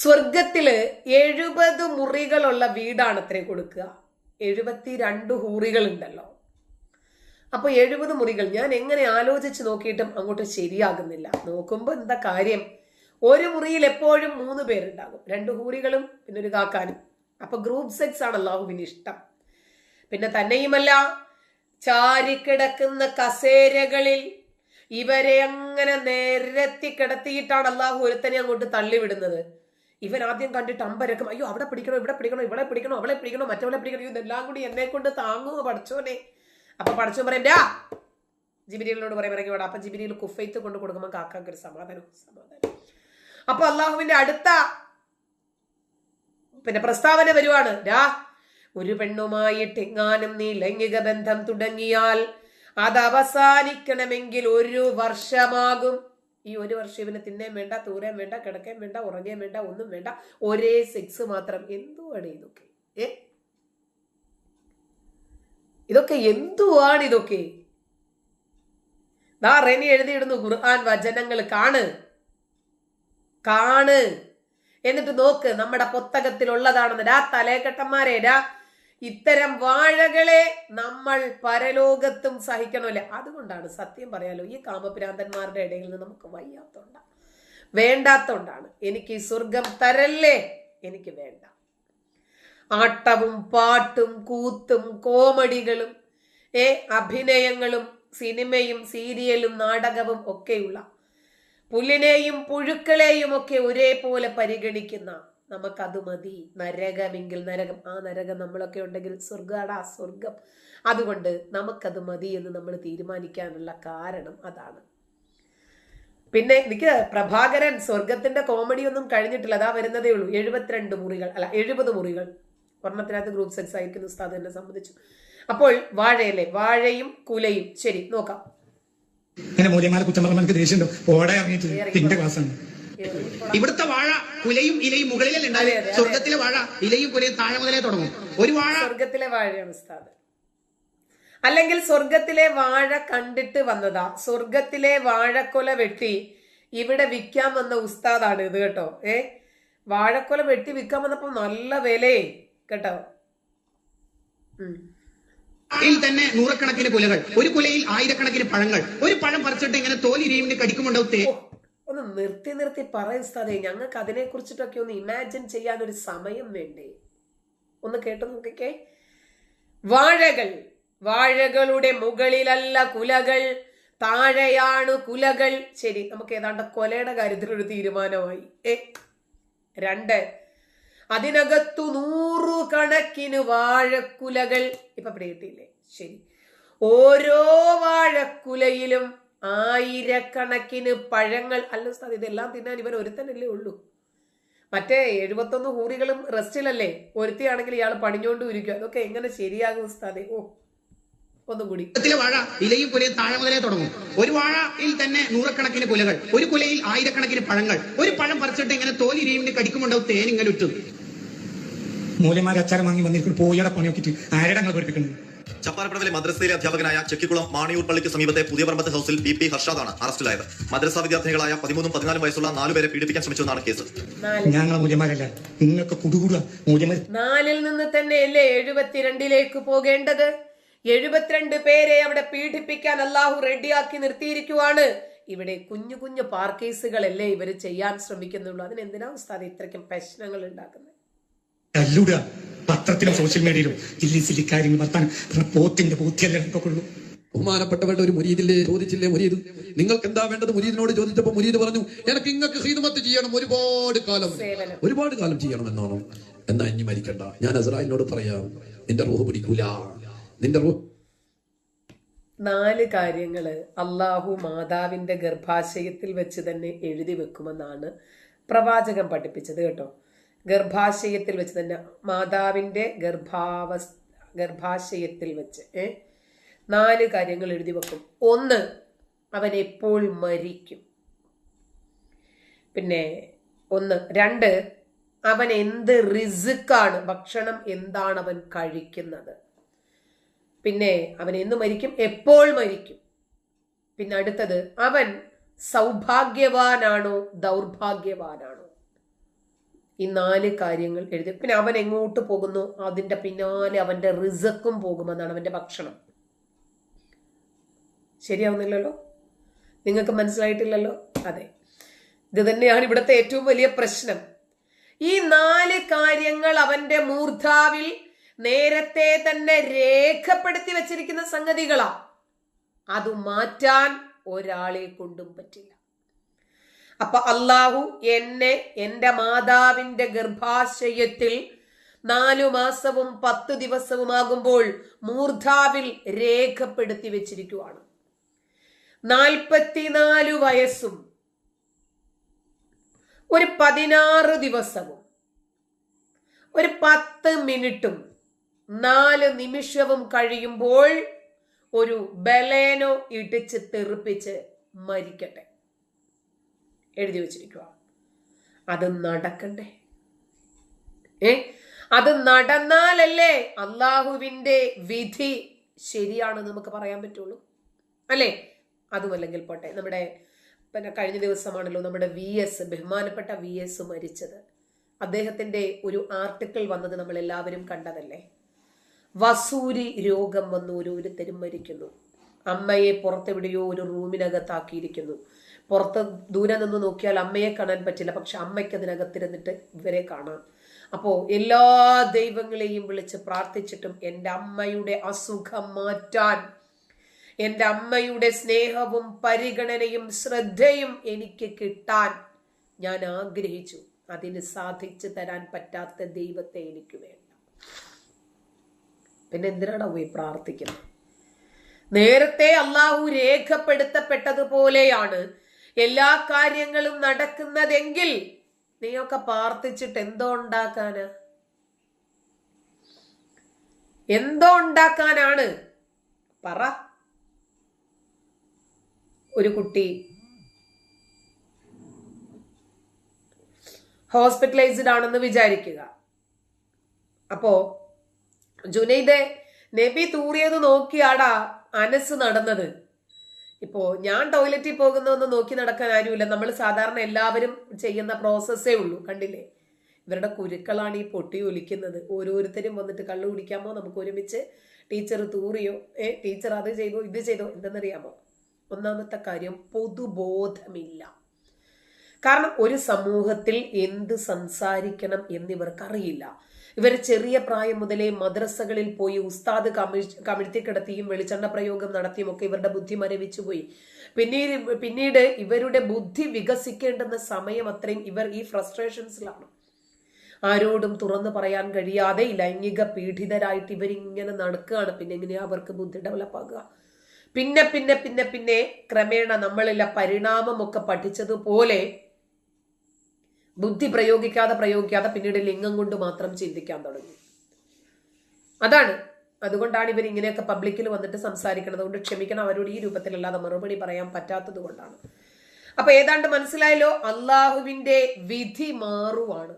സ്വർഗത്തിൽ എഴുപത് മുറികളുള്ള വീടാണ് അത്രേ കൊടുക്കുക. എഴുപത്തി രണ്ട് ഹൂറികൾ ഉണ്ടല്ലോ അപ്പൊ എഴുപത് മുറികൾ ഞാൻ എങ്ങനെ ആലോചിച്ച് നോക്കിയിട്ടും അങ്ങോട്ട് ശരിയാകുന്നില്ല. നോക്കുമ്പോ എന്താ കാര്യം? ഒരു മുറിയിൽ എപ്പോഴും മൂന്ന് പേരുണ്ടാകും. രണ്ട് ഹൂറികളും പിന്നെ ഒരു കാക്കാനും. അപ്പൊ ഗ്രൂപ്പ് സെക്സ് ആണ് അള്ളാഹുവിന് ഇഷ്ടം. പിന്നെ തന്നെയുമല്ല ചാരിക്കിടക്കുന്ന കസേരകളിൽ ഇവരെ അങ്ങനെ നിരത്തി കിടത്തിയിട്ടാണ് അള്ളാഹു ഒരുത്തനെ അങ്ങോട്ട് തള്ളിവിടുന്നത്. ഇവൻ ആദ്യം കണ്ടിട്ട് അമ്പരക്കും അയ്യോ അവിടെ പിടിക്കണോ ഇവിടെ പിടിക്കണോ ഇവിടെ പിടിക്കണോ അവളെ പിടിക്കണോ മറ്റവളെ പിടിക്കണോ ഇതെല്ലാം കൂടി എന്നെ കൊണ്ട് താങ്ങുമോ പഠിച്ചോനെ അപ്പൊ പഠിച്ചു പറയും രാ ജിബിരിയിലോട് പറയും ഇറങ്ങി വേണം അപ്പൊ ജിബിരിയിൽ കുഫൈത്ത് കൊണ്ട് കൊടുക്കുമ്പോൾ കാക്കാക്ക് ഒരു സമാധാനം സമാധാനം. അപ്പൊ അള്ളാഹുവിന്റെ അടുത്ത പിന്നെ പ്രസ്താവന വരുവാണ് രാ ഒരു പെണ്ണുമായിട്ട് എങ്ങാനും നീ ലൈംഗിക ബന്ധം തുടങ്ങിയാൽ അത് അവസാനിക്കണമെങ്കിൽ ഒരു വർഷമാകും. ഈ ഒരു വർഷം ഇവന് തിന്നേം വേണ്ട തൂരേം വേണ്ട കിടക്കേം വേണ്ട ഉറങ്ങേം വേണ്ട ഒന്നും വേണ്ട. ഒരേ സെക്സ് മാത്രം. എന്തുവാണ് ഇതൊക്കെ? ഏ? ഇതൊക്കെ എന്തുവാണ് ഇതൊക്കെ? ദാ റെനി എഴുതിയിടുന്നു ഖുർആൻ വചനങ്ങൾ കാണ്. കാണ്. എന്നിട്ട് നോക്ക് നമ്മുടെ പുസ്തകത്തിലുള്ളതാണെന്ന് രാ തലേക്കെട്ടന്മാരെ രാ ഇത്തരം വാഴകളെ നമ്മൾ പരലോകത്തും സഹിക്കണമല്ലേ? അതുകൊണ്ടാണ് സത്യം പറയാലോ ഈ കാമഭ്രാന്തന്മാരുടെ ഇടയിൽ നിന്ന് നമുക്ക് വയ്യാത്തോണ്ടാണ് വേണ്ടാത്തോണ്ടാണ്. എനിക്ക് ഈ സ്വർഗം തരല്ലേ? എനിക്ക് വേണ്ട. ആട്ടവും പാട്ടും കൂത്തും കോമഡികളും ഏ അഭിനയങ്ങളും സിനിമയും സീരിയലും നാടകവും ഒക്കെയുള്ള പുല്ലിനെയും പുഴുക്കളെയും ഒക്കെ ഒരേപോലെ പരിഗണിക്കുന്ന നമുക്കത് മതി. നരകമെങ്കിൽ നരകം. ആ നരകം നമ്മളൊക്കെ ഉണ്ടെങ്കിൽ സ്വർഗാടാ സ്വർഗം. അതുകൊണ്ട് നമുക്കത് മതി എന്ന് നമ്മൾ തീരുമാനിക്കാനുള്ള കാരണം അതാണ്. പിന്നെ എനിക്ക് പ്രഭാകരൻ സ്വർഗത്തിന്റെ കോമഡി ഒന്നും കഴിഞ്ഞിട്ടില്ല. അതാ വരുന്നതേ ഉള്ളൂ. എഴുപത്തിരണ്ട് മുറികൾ. അല്ല എഴുപത് മുറികൾ. ഒരെണ്ണത്തിനകത്ത് ഗ്രൂപ്പ് സെക്സ് ആയിരിക്കുന്ന ഉസ്താദ് എന്നെ സംബന്ധിച്ചു. അപ്പോൾ വാഴയല്ലേ? വാഴയും കുലയും. ശരി നോക്കാം. മൂല്യമാല കുറ്റം ഓടെ ക്ലാസ്സാണ് ഇവിടുത്തെ വാഴ കുലയും ഇലയും മുകളിലല്ലേ അതെ. സ്വർഗത്തിലെ വാഴ ഇലയും കുലയും താഴെ മുതലേ തുടങ്ങും. ഒരു വാഴ സ്വർഗത്തിലെ വാഴയാണ് ഉസ്താദ്. അല്ലെങ്കിൽ സ്വർഗത്തിലെ വാഴ കണ്ടിട്ട് വന്നതാ. സ്വർഗത്തിലെ വാഴക്കൊല വെട്ടി ഇവിടെ വിൽക്കാൻ വന്ന ഉസ്താദാണ് ഇത് കേട്ടോ. ഏ? വാഴക്കൊല വെട്ടി വിൽക്കാൻ വന്നപ്പോ നല്ല വിലയെ കേട്ടോ. ിൽ തന്നെ നൂറക്കണക്കിന് കുലകൾ ഒരു കുലയിൽ ആയിരക്കണക്കിന് പഴങ്ങൾ ഒരു പഴം പറിച്ചിട്ട് ഇങ്ങനെ തോലി ഇരിയുമ്പോൾ കടിക്കുമുണ്ടാവും ഒന്ന് നിർത്തി നിർത്തി പറയാൻ സ്ഥലം ഞങ്ങൾക്ക് അതിനെ കുറിച്ചിട്ടൊക്കെ ഒന്ന് ഇമാജിൻ ചെയ്യാൻ ഒരു സമയം വേണ്ടേ? ഒന്ന് കേട്ടു നോക്കിക്കേ. വാഴകൾ. വാഴകളുടെ മുകളിലല്ല കുലകൾ. താഴെയാണ് കുലകൾ. ശരി നമുക്ക് ഏതാണ്ട് കൊലയുടെ കാര്യത്തിൽ ഒരു തീരുമാനമായി. ഏ രണ്ട്. അതിനകത്തു നൂറു കണക്കിന് വാഴക്കുലകൾ. ഇപ്പൊ പിടികിട്ടിയില്ലേ ശരി. ഓരോ വാഴക്കുലയിലും ആയിരക്കണക്കിന് പഴങ്ങൾ. അല്ല ഉസ്താദ് ഇതെല്ലാം തിന്നാൻ ഇവൻ ഒരുത്തനല്ലേ ഉള്ളൂ. മറ്റേ എഴുപത്തൊന്ന് ഹൂറികളും റെസ്റ്റിലല്ലേ? ഒരുത്തിയാണെങ്കിൽ ഇയാൾ പണിഞ്ഞോണ്ടും ഇരിക്കുക അതൊക്കെ എങ്ങനെ ശരിയാകും ഉസ്താദെ? ഓ ഒന്നുകൂടി വാഴ ഇലയും കുലയും താഴെ മുതലേ തുടങ്ങും. ഒരു വാഴയിൽ തന്നെ നൂറക്കണക്കിന് കുലകൾ ഒരു കുലയിൽ ആയിരക്കണക്കിന് പഴങ്ങൾ. ഒരു പഴം പറിച്ചിട്ട് ഇങ്ങനെ തോലിരിയും കടിക്കുമുണ്ടാവും തേൻ ഇങ്ങനെ ഉറ്റും. മൂല്യമാല അച്ചാരം വാങ്ങി വന്നിരിക്കും പോയിട പണി ആരടങ്ങൾ പഠിപ്പിക്കുന്നത് ചപ്പാരപ്പടവിലെ മദ്രസയിലെ അധ്യാപകനായ ചെക്കിക്കുളം മാണിയൂർ പള്ളിക്ക് സമീപത്തെ പുതിയ പറമ്പത്ത് ഹൌസിൽ പി പി ഹർഷാദാണ് അറസ്റ്റിലായത്. മദ്രസ വിദ്യാർത്ഥികളായ പതിമൂന്നും പതിനാലും വയസ്സുള്ള നാലുപേരെ പീഡിപ്പിക്കാൻ ശ്രമിച്ചെന്നാണ് കേസ്. നാലിൽ നിന്ന് തന്നെയല്ലേ എഴുപത്തിരണ്ടിലേക്ക് പോകേണ്ടത്? എഴുപത്തിരണ്ട് പേരെ അവിടെ പീഡിപ്പിക്കാൻ അള്ളാഹു റെഡിയാക്കി നിർത്തിയിരിക്കുവാണ്. ഇവിടെ കുഞ്ഞു കുഞ്ഞു പാർക്കേസുകളല്ലേ ഇവർ ചെയ്യാൻ ശ്രമിക്കുന്നുള്ളൂ. അതിനെന്തിനാ ഉസ്താദ് ഇത്രയ്ക്കും പ്രശ്നങ്ങൾ ഉണ്ടാക്കുന്നത്? പത്രത്തിലും സോഷ്യൽ മീഡിയയിലും ഇല്ലി സില്ലി കാര്യങ്ങൾ വർത്താനം. പോത്തിന്റെ ബോധ്യല്ലേ നമുക്കുള്ളൂ. ബഹുമാനപ്പെട്ടവരുടെ ഒരു മുരീദില്ലേ ചോദിച്ചില്ലേ മുരീദ്? നിങ്ങൾക്ക് എന്താ വേണ്ടത്? മുരീദിനോട് ചോദിച്ചപ്പോ മുരീദ് പറഞ്ഞു എനിക്ക് ഇങ്ങക്ക് ഹീദമത്ത് ചെയ്യണം ഒരുപാട് കാലം. ഒരുപാട് കാലം ചെയ്യണം എന്നാണോ എന്നാ ഇനി മരിക്കണ്ട. ഞാൻ അസറായിനോട് പറയാം നിന്റെ റൂഹ് പിടിക്കൂല. നിന്റെ റൂഹ് നാല് കാര്യങ്ങൾ അള്ളാഹു മാതാവിന്റെ ഗർഭാശയത്തിൽ വെച്ച് തന്നെ എഴുതി വെക്കുമെന്നാണ് പ്രവാചകൻ പഠിപ്പിച്ചത് കേട്ടോ. ഗർഭാശയത്തിൽ വെച്ച് തന്നെ മാതാവിന്റെ ഗർഭാവസ് ഗർഭാശയത്തിൽ വെച്ച് നാല് കാര്യങ്ങൾ എഴുതി വെക്കും. ഒന്ന് അവൻ എപ്പോൾ മരിക്കും? പിന്നെ ഒന്ന് രണ്ട് അവൻ എന്ത് റിസുക്കാണ് ഭക്ഷണം എന്താണ് അവൻ കഴിക്കുന്നത്? പിന്നെ അവൻ എന്ന് മരിക്കും? എപ്പോൾ മരിക്കും? പിന്നെ അടുത്തത് അവൻ സൗഭാഗ്യവാനാണോ ദൗർഭാഗ്യവാനാണോ? ഈ നാല് കാര്യങ്ങൾ എഴുതി. പിന്നെ അവൻ എങ്ങോട്ട് പോകുന്നു? അതിന്റെ പിന്നാലെ അവന്റെ റിസക്കും പോകുമെന്നാണ് അവന്റെ ഭക്ഷണം. ശരിയാവുന്നില്ലല്ലോ? നിങ്ങൾക്ക് മനസ്സിലായിട്ടില്ലല്ലോ? അതെ. ഇത് തന്നെയാണ് ഇവിടുത്തെ ഏറ്റവും വലിയ പ്രശ്നം. ഈ നാല് കാര്യങ്ങൾ അവന്റെ മൂർധാവിൽ നേരത്തെ തന്നെ രേഖപ്പെടുത്തി വെച്ചിരിക്കുന്ന സംഗതികളാ. അത് മാറ്റാൻ ഒരാളെ കൊണ്ടും പറ്റില്ല. അപ്പൊ അള്ളാഹു എന്നെ എന്റെ മാതാവിന്റെ ഗർഭാശയത്തിൽ നാലു മാസവും പത്ത് ദിവസവുമാകുമ്പോൾ മൂർധാവിൽ രേഖപ്പെടുത്തി വെച്ചിരിക്കുവാണ്. നാൽപ്പത്തിനാലു വയസ്സും ഒരു പതിനാറ് ദിവസവും ഒരു പത്ത് മിനിറ്റും നാല് നിമിഷവും കഴിയുമ്പോൾ ഒരു ബലേനോ ഇടിച്ച് തെറിപ്പിച്ച് മരിക്കട്ടെ. എഴുതി വെച്ചിരിക്കുക അത് നടക്കണ്ടേ? ഏ? അത് നടന്നാലല്ലേ അള്ളാഹുവിന്റെ വിധി ശരിയാണെന്ന് നമുക്ക് പറയാൻ പറ്റുള്ളൂ. അല്ലേ? അതുമല്ലെങ്കിൽ പോട്ടെ. നമ്മുടെ പിന്നെ കഴിഞ്ഞ ദിവസമാണല്ലോ നമ്മുടെ വി എസ് ബഹുമാനപ്പെട്ട വി എസ് മരിച്ചത്. അദ്ദേഹത്തിന്റെ ഒരു ആർട്ടിക്കിൾ വന്നത് നമ്മൾ എല്ലാവരും കണ്ടതല്ലേ? വസൂരി രോഗം വന്നു ഓരോരുത്തരും മരിക്കുന്നു. അമ്മയെ പുറത്തെവിടെയോ ഒരു റൂമിനകത്താക്കിയിരിക്കുന്നു പുറത്ത് ദൂരെ നിന്ന് നോക്കിയാൽ അമ്മയെ കാണാൻ പറ്റില്ല. പക്ഷെ അമ്മയ്ക്ക് അതിനകത്തിരുന്നിട്ട് ഇവരെ കാണാം. അപ്പോ എല്ലാ ദൈവങ്ങളെയും വിളിച്ച് പ്രാർത്ഥിച്ചിട്ടും എന്റെ അമ്മയുടെ അസുഖം മാറ്റാൻ എന്റെ അമ്മയുടെ സ്നേഹവും പരിഗണനയും ശ്രദ്ധയും എനിക്ക് കിട്ടാൻ ഞാൻ ആഗ്രഹിച്ചു. അതിന് സാധിച്ചു തരാൻ പറ്റാത്ത ദൈവത്തെ എനിക്ക് വേണ്ട പിന്നെ എന്തിനാണ് പോയി പ്രാർത്ഥിക്കുന്നത്? നേരത്തെ അള്ളാഹു രേഖപ്പെടുത്തപ്പെട്ടതുപോലെയാണ് എല്ലാ കാര്യങ്ങളും നടക്കുന്നതെങ്കിൽ നീയൊക്കെ പ്രാർത്ഥിച്ചിട്ട് എന്തോ ഉണ്ടാക്കാന്? എന്തോ ഉണ്ടാക്കാനാണ്? പറ. ഒരു കുട്ടി. ഹോസ്പിറ്റലൈസ്ഡ് ആണെന്ന് വിചാരിക്കുക. അപ്പോ ജുനൈദെ നബി തൂറിയത് നോക്കിയാടാ അനസ് നടന്നത്. ഇപ്പോ ഞാൻ ടോയ്ലറ്റിൽ പോകുന്നതെന്ന് നോക്കി നടക്കാൻ ആരുമില്ല. നമ്മൾ സാധാരണ എല്ലാവരും ചെയ്യുന്ന പ്രോസസ്സേ ഉള്ളൂ. കണ്ടില്ലേ? ഇവരുടെ കുരുക്കളാണ് ഈ പൊട്ടി ഒലിക്കുന്നത്. ഓരോരുത്തരും വന്നിട്ട് കള്ളു കുടിക്കാമോ? നമുക്ക് ഒരുമിച്ച് ടീച്ചർ തൂറിയോ? ഏ ടീച്ചർ അത് ചെയ്തോ ഇത് ചെയ്തോ? എന്തെന്നറിയാമോ? ഒന്നാമത്തെ കാര്യം പൊതുബോധമില്ല. കാരണം ഒരു സമൂഹത്തിൽ എന്ത് സംസാരിക്കണം എന്നിവർക്കറിയില്ല. ഇവർ ചെറിയ പ്രായം മുതലേ മദ്രസകളിൽ പോയി ഉസ്താദ് കമിഴ് കമിഴ്ത്തി കിടത്തിയും വെളിച്ചെണ്ണ പ്രയോഗം നടത്തിയും ഒക്കെ ഇവരുടെ ബുദ്ധി മരവിച്ചു പോയി. പിന്നീട് പിന്നീട് ഇവരുടെ ബുദ്ധി വികസിക്കേണ്ടുന്ന സമയം അത്രയും ഇവർ ഈ ഫ്രസ്ട്രേഷൻസിലാണ്. ആരോടും തുറന്നു പറയാൻ കഴിയാതെ ലൈംഗിക പീഡിതരായിട്ട് ഇവരിങ്ങനെ നടക്കുകയാണ്. പിന്നെ എങ്ങനെയാ അവർക്ക് ബുദ്ധി ഡെവലപ്പ് ആകുക? പിന്നെ പിന്നെ പിന്നെ പിന്നെ ക്രമേണ നമ്മളിലെ പരിണാമമൊക്കെ പഠിച്ചതുപോലെ ബുദ്ധി പ്രയോഗിക്കാതെ പ്രയോഗിക്കാതെ പിന്നീട് ലിംഗം കൊണ്ട് മാത്രം ചിന്തിക്കാൻ തുടങ്ങി. അതാണ്. അതുകൊണ്ടാണ് ഇവർ ഇങ്ങനെയൊക്കെ പബ്ലിക്കിൽ വന്നിട്ട് സംസാരിക്കുന്നത്. കൊണ്ട് ക്ഷമിക്കണം അവരോട് ഈ രൂപത്തിലല്ലാതെ മറുപടി പറയാൻ പറ്റാത്തത് കൊണ്ടാണ്. അപ്പൊ ഏതാണ്ട് മനസ്സിലായല്ലോ? അള്ളാഹുവിന്റെ വിധി മാറുവാണ്.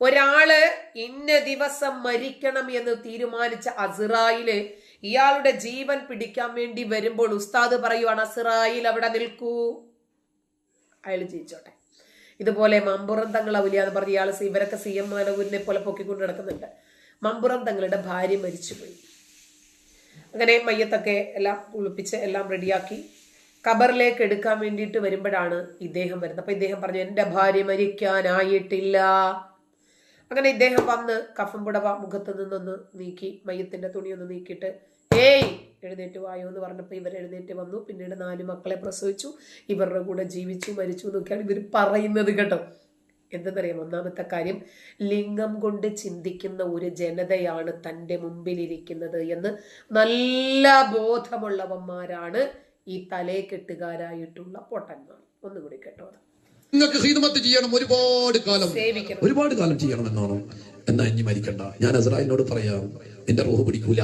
ഒരാൾ ഇന്ന ദിവസം മരിക്കണം എന്ന് തീരുമാനിച്ച അസിറായിൽ ഇയാളുടെ ജീവൻ പിടിക്കാൻ വേണ്ടി വരുമ്പോൾ ഉസ്താദ് പറയുവാണ് അസിറായിൽ അവിടെ നിൽക്കൂ. അയാൾ ജയിച്ചോട്ടെ. ഇതുപോലെ മമ്പുറം തങ്ങൾ ഔലിയ എന്ന് പറഞ്ഞ ഇയാൾ ഇവരൊക്കെ സി എം മാനവൂരിനെ പോലെ പൊക്കിക്കൊണ്ട് നടക്കുന്നുണ്ട്. മമ്പുറം തങ്ങളുടെ ഭാര്യ മരിച്ചുപോയി. അങ്ങനെ മയ്യത്തൊക്കെ എല്ലാം കുളിപ്പിച്ച് എല്ലാം റെഡിയാക്കി. കബറിലേക്ക് എടുക്കാൻ വേണ്ടിയിട്ട് വരുമ്പോഴാണ് ഇദ്ദേഹം വരുന്നത്. അപ്പൊ ഇദ്ദേഹം പറഞ്ഞു എന്റെ ഭാര്യ മരിക്കാനായിട്ടില്ല. അങ്ങനെ ഇദ്ദേഹം വന്ന് കഫം പുടവ മുഖത്ത് നിന്നൊന്ന് നീക്കി മയ്യത്തിന്റെ തുണിയൊന്ന് നീക്കിയിട്ട് ഏയ് എഴുന്നേറ്റ് വായോ എന്ന് പറഞ്ഞപ്പോൾ ഇവർ എഴുന്നേറ്റ് വന്നു. പിന്നീട് നാല് മക്കളെ പ്രസവിച്ചു. ഇവരുടെ കൂടെ ജീവിച്ചു മരിച്ചു എന്നൊക്കെയാണ് ഇവർ പറയുന്നത് കേട്ടോ. എന്തെന്നറിയാം? ഒന്നാമത്തെ കാര്യം ലിംഗം കൊണ്ട് ചിന്തിക്കുന്ന ഒരു ജനതയാണ് തന്റെ മുമ്പിലിരിക്കുന്നത് എന്ന് നല്ല ബോധമുള്ളവന്മാരാണ് ഈ തലേക്കെട്ടുകാരായിട്ടുള്ള പൊട്ടന്മാർ. ഒന്നുകൂടി കേട്ടോ അത്. നിങ്ങൾക്ക് ഹിദ്മത്ത് ചെയ്യണം ഒരുപാട് കാലം. സേവിക്കണം. ഒരുപാട് കാലം ചെയ്യണം എന്നാണ്? എന്നാ ഇനി മരിക്കണ്ട. ഞാൻ അസറായിനോട് പറയാം എന്റെ റോഹ് പിടിക്കൂല.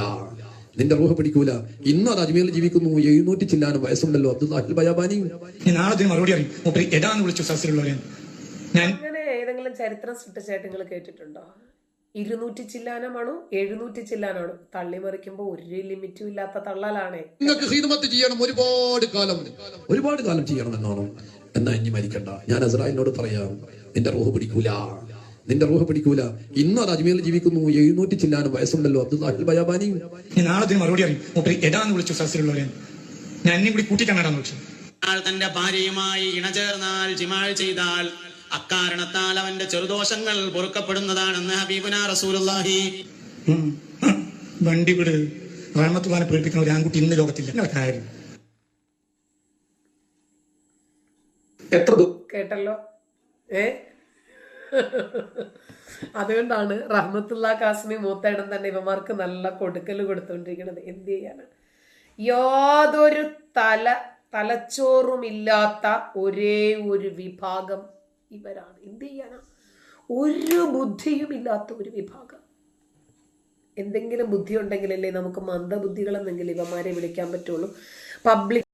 നിന്റെ റൂഹ് പിടിക്കൂല. ഇന്ന് അത് അജ്മീറിൽ ജീവിക്കുന്നു. എഴുന്നൂറ്റി ചില്ലാനും വയസ്സുണ്ടല്ലോ. അബ്ദുല്ലാഹിൽ ബയാബാനി. ഞാൻ നാളെ മറുപടി അറിയും. മൂപ്പര് എടാന്ന് വിളിച്ചു ഞാൻ അങ്ങനെ ഏതെങ്കിലും ചരിത്രം സൃഷ്ടിച്ചായിട്ട് നിങ്ങൾ കേട്ടിട്ടുണ്ടോ? ഇരുന്നൂറ്റി ചില്ലാനമാണോ? എഴുന്നൂറ്റി ചില്ലാനാണോ തള്ളിമറിക്കുമ്പോ ഒരു ലിമിറ്റും ഇല്ലാത്ത തള്ളലാണേ. നിങ്ങൾക്ക് ഹിദ്മത്ത് ചെയ്യണം ഒരുപാട് കാലം. ഒരുപാട് കാലം ചെയ്യണം എന്നാണോ? എന്നാ ഇനി മരിക്കണ്ട. ഞാൻ അസറായിനോട് പറയാം നിന്റെ റൂഹ് പിടിക്കൂല. നിന്റെ റൂഹ പിടിക്കൂല. ഇന്ന് അത് അജ്മീറിൽ ജീവിക്കുന്നു. എഴുന്നൂറ്റി ചില്ലാനും വയസ്സുണ്ടല്ലോ. അബ്ദുല്ലാഹിൽ ബയാബാനി. ഞാൻ നാളെ അതിന് മറുപടി അറിയും. മൂപ്പര് എടാന്ന് വിളിച്ചു സദസ്സിലുള്ളവരെ ഞാൻ എന്നെ കൂടി വിളിച്ചു. തന്റെ ഭാര്യയുമായി ഇണചേർന്നാൽ ജിമാൾ ചെയ്താൽ അക്കാരണത്താൽ അവന്റെ ചെറുദോഷങ്ങൾ പൊറുക്കപ്പെടുന്നതാണെന്ന് ഹബീബുന റസൂലുള്ളാഹി. വണ്ടി വിട്. റഹമത്തുള്ളാനെ പ്രേരിപ്പിക്കുന്ന ഒരു ആൺകുട്ടി ഇന്ന് ലോകത്തില്ല. കാര്യം. എത്ര ദു- കേട്ടല്ലോ? ഏ? അതുകൊണ്ടാണ് റഹ്മത്തുള്ള കാസിമി മൂത്തേടം തന്നെ ഇവമാർക്ക് നല്ല കൊടുക്കൽ കൊടുത്തുകൊണ്ടിരിക്കുന്നത് എന്ത് ചെയ്യാണ് യാതൊരു തല തലച്ചോറുമില്ലാത്ത ഒരേ ഒരു വിഭാഗം ഇവരാണ്. എന്ത് ചെയ്യാനാ? ഒരു ബുദ്ധിയും ഇല്ലാത്ത ഒരു വിഭാഗം. എന്തെങ്കിലും ബുദ്ധി ഉണ്ടെങ്കിലല്ലേ നമുക്ക് മന്ദബുദ്ധികളെന്നെങ്കിലും ഇവന്മാരെ വിളിക്കാൻ പറ്റുള്ളൂ. പബ്ലിക്